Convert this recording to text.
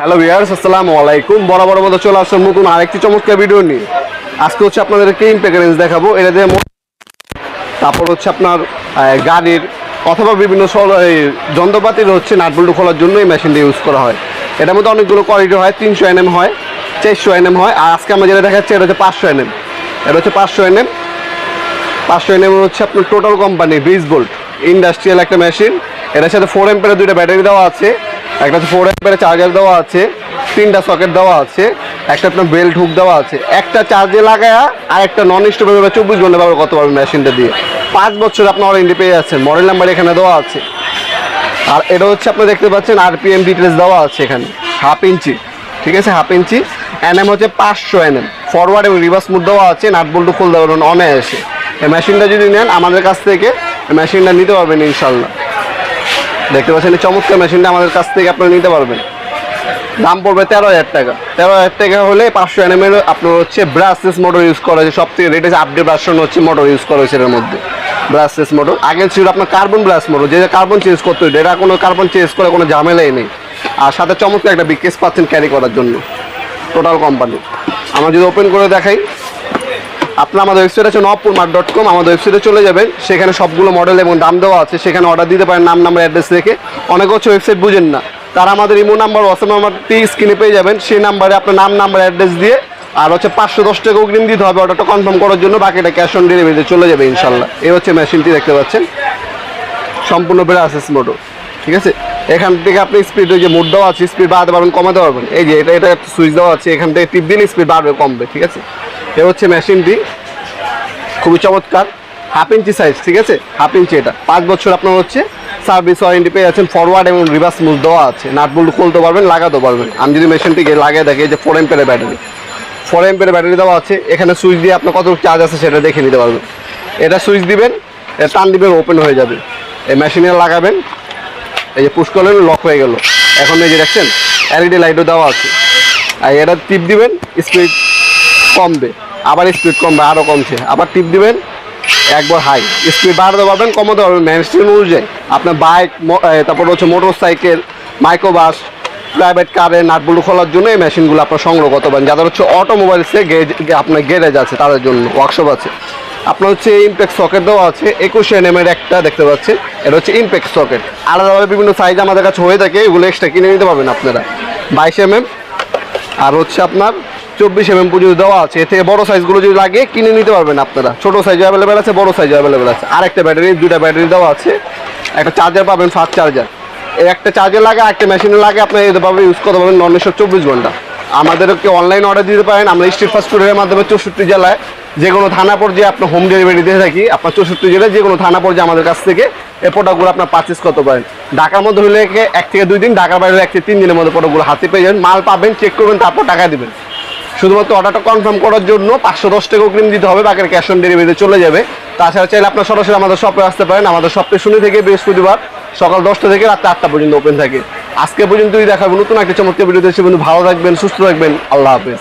Hello viewers আসসালামু আলাইকুম। বরাবর মতো চলে আসলাম নতুন আরেকটি চমৎকার ভিডিও নিয়ে। আজকে হচ্ছে আপনাদেরকে ইম্প্যাক্ট রেঞ্জ দেখাবো। এটা দিয়ে তারপর হচ্ছে আপনার গাড়ির অথবা বিভিন্ন যন্ত্রপাতির হচ্ছে নাটবল্টু খোলার জন্য এই মেশিনটা ইউজ করা হয়। এটার মধ্যে অনেকগুলো কোয়ালিটি হয়, তিনশো এনএম হয়, চারশো এনএম হয়, আর আজকে আমরা যেটা দেখাচ্ছি এটা হচ্ছে পাঁচশো এনএম এটা হচ্ছে পাঁচশো এনএম পাঁচশো এনএম হচ্ছে আপনার টোটাল কোম্পানি বিশ বোল্ট ইন্ডাস্ট্রিয়াল একটা মেশিন এটার সাথে ফোর এম্পের দুইটা ব্যাটারি দেওয়া আছে। একটা হচ্ছে ফোর এম্পের চার্জার দেওয়া আছে, তিনটা সকেট দেওয়া আছে, একটা আপনার বেল্ট হুক দেওয়া আছে। একটা চার্জে লাগায়া আর একটা নন স্টপ ভাবে চব্বিশ ঘণ্টা ব্যবহার করতে পারবেন মেশিনটা দিয়ে। পাঁচ বছর আপনার ওয়ারেন্টি পেয়ে যাচ্ছেন। মডেল নাম্বার এখানে দেওয়া আছে। আর এটা হচ্ছে আপনি দেখতে পাচ্ছেন আরপিএম ডিটেলস দেওয়া আছে এখানে হাফ ইঞ্চি ঠিক আছে? হাফ ইঞ্চি এনএম হচ্ছে পাঁচশো এনএম ফরওয়ার্ড এবং রিভার্স মুড দেওয়া আছে, নাট বল্টু খুলতে পারবেন অনায়াসে। এই মেশিনটা যদি নেন, আমাদের কাছ থেকে মেশিনটা নিতে পারবেন ইনশাল্লাহ। দেখতে পাচ্ছেন এই চমৎকার মেশিনটা আমাদের কাছ থেকে আপনারা নিতে পারবেন। দাম পড়বে তেরো হাজার টাকা। তেরো হাজার টাকা হলে পাঁচশো এনএম এর আপনার হচ্ছে ব্রাসলেস মোটর ইউজ করা হয়েছে। সব থেকে লেটেস্ট আপডেট ভার্সন হচ্ছে মোটর ইউজ করা হয়েছে এর মধ্যে। ব্রাসলেস মোটর আগে ছিল আপনার কার্বন ব্রাস মোটর যে কার্বন চেঞ্জ করতে হইতো, এটা কোনো কার্বন চেঞ্জ করে কোনো ঝামেলাই নেই। আর সাথে চমৎকার একটা বিকেস পাচ্ছেন ক্যারি করার জন্য। টোটাল কোম্পানি আমরা যদি ওপেন করে দেখাই আপনার আমাদের ওয়েবসাইট আছে নবপুর মার্ট ডট কম আমাদের ওয়েবসাইটে চলে যাবেন। সেখানে সবগুলো মডেল এবং দাম দেওয়া আছে, সেখানে অর্ডার দিতে পারেন, নাম নাম্বার অ্যাড্রেস রেখে অনেক হচ্ছে ওয়েবসাইট বুঝেন না। তারা আমাদের ইমো নাম্বার হোয়াটসঅ্যাপ নাম্বারটি স্ক্রিনে পেয়ে যাবেন। সেই নাম্বারে আপনার নাম নাম্বার অ্যাড্রেস দিয়ে আর হচ্ছে পাঁচশো দশ টাকা অগ্রিম দিতে হবে অর্ডারটা কনফার্ম করার জন্য। বাকিটা ক্যাশ অন ডেলিভারিতে চলে যাবে ইনশাল্লাহ। এই হচ্ছে মেশিনটি দেখতে পাচ্ছেন। সম্পূর্ণ ব্রাসেস মোটর ঠিক আছে? এখান থেকে আপনি স্পিড ওই যে মোড দেওয়া আছে স্পিড বাড়াতে পারবেন, কমাতে পারবেন। এই যে এটা এটা সুইচ দেওয়া আছে, এখান থেকে টিপ দিন স্পিড বাড়বে, কমবে, ঠিক আছে? এ হচ্ছে মেশিনটি খুবই চমৎকার হাফ ইঞ্চি সাইজ ঠিক আছে? হাফ ইঞ্চি এটা। পাঁচ বছর আপনার হচ্ছে সার্ভিস ওয়ারেন্টি পেয়ে যাচ্ছেন ফরওয়ার্ড এবং রিভার্স মুভ দেওয়া আছে। নাট খুলতে পারবেন লাগাতে পারবেন। আমি যদি মেশিনটিকে লাগিয়ে দেখি যে four ampere battery four ampere battery দেওয়া আছে, এখানে সুইচ দিয়ে আপনার কত চার্জ আছে সেটা দেখে নিতে পারবেন। এটা সুইচ দিবেন এটা টান দিবেন ওপেন হয়ে যাবে। এই মেশিনে লাগাবেন, এই যে পুশ করলেন লক হয়ে গেল। এখন এই যে দেখছেন এলইডি লাইটও দেওয়া আছে। আর এটা টিপ দিবেন স্পিড কমবে। আবার স্পিড কমবে আরও কমছে। আবার টিপ দিবেন, একবার হাই স্পিড বাড়াতে পারবেন, কমাতে পারবেন মেনস্ট্রিম অনুযায়ী। আপনার বাইক তারপর হচ্ছে মোটর সাইকেল মাইক্রোবাস প্রাইভেট কারে নাটবুলু খোলার জন্য এই মেশিনগুলো আপনার সংগ্রহ করতে পারেন। যাদের হচ্ছে অটোমোবাইলসে গেজ আপনার গ্যারেজ আছে, তাদের জন্য ওয়ার্কশপ আছে। আপনার হচ্ছে ইমপ্যাক্ট সকেট দেওয়া আছে, একুশ এনএম এর একটা দেখতে পাচ্ছেন। এটা হচ্ছে ইমপ্যাক্ট সকেট আলাদাভাবে বিভিন্ন সাইজ আমাদের কাছে হয়ে থাকে, এগুলো এক্সট্রা কিনে নিতে পারবেন আপনারা। বাইশ এম আর হচ্ছে আপনার চব্বিশ এম এম পর্যন্ত দেওয়া আছে এর থেকে বড় সাইজগুলো যদি লাগে কিনে নিতে পারবেন আপনারা। ছোট সাইজ অ্যাভেলেবেল আছে, বড় সাইজ অ্যাভেলেবেল আছে। আর একটা ব্যাটারি দুইটা ব্যাটারি দেওয়া আছে। একটা চার্জার পাবেন ফাস্ট চার্জার একটা চার্জার লাগে একটা মেশিনে লাগে, আপনি এভাবে ইউজ করতে পারবেন নশো চব্বিশ ঘণ্টা। আমাদেরকে অনলাইন অর্ডার দিতে পারেন, আমরা স্ট্রিট ফাস্ট ফুডের মাধ্যমে চৌষট্টি জেলায় যে কোনো থানা পর্যায়ে আপনার হোম ডেলিভারি দিয়ে থাকি, আপনার চৌষট্টি জেলায় যে কোনো থানা পর্যায়ে আমাদের কাছ থেকে এই প্রোডাক্টগুলো আপনার পারচেস করতে পারেন। ঢাকার মধ্যে হলে এক থেকে দুই দিন, ঢাকার বাইরে এক থেকে তিন দিনের মধ্যে প্রোডাক্টগুলো হাতে পেয়ে যাবেন, মাল পাবেন চেক করবেন, তারপর টাকা দিবেন। শুধুমাত্র অর্ডারটা কনফার্ম করার জন্য পাঁচশো দশ টাকা ক্রিম দিতে হবে, বাকির ক্যাশ অন ডেলিভারিতে চলে যাবে। তাছাড়া চাইলে আপনার সরাসরি আমাদের শপে আসতে পারেন। আমাদের শপে শুনে থেকে বৃহস্পতিবার সকাল দশটা থেকে রাত আটটা পর্যন্ত ওপেন থাকে। আজকে পর্যন্তই দেখাবো নতুন একটা চমৎকার ভিডিওতে দেখছি বন্ধু ভালো থাকবেন, সুস্থ থাকবেন। আল্লাহ হাফেজ।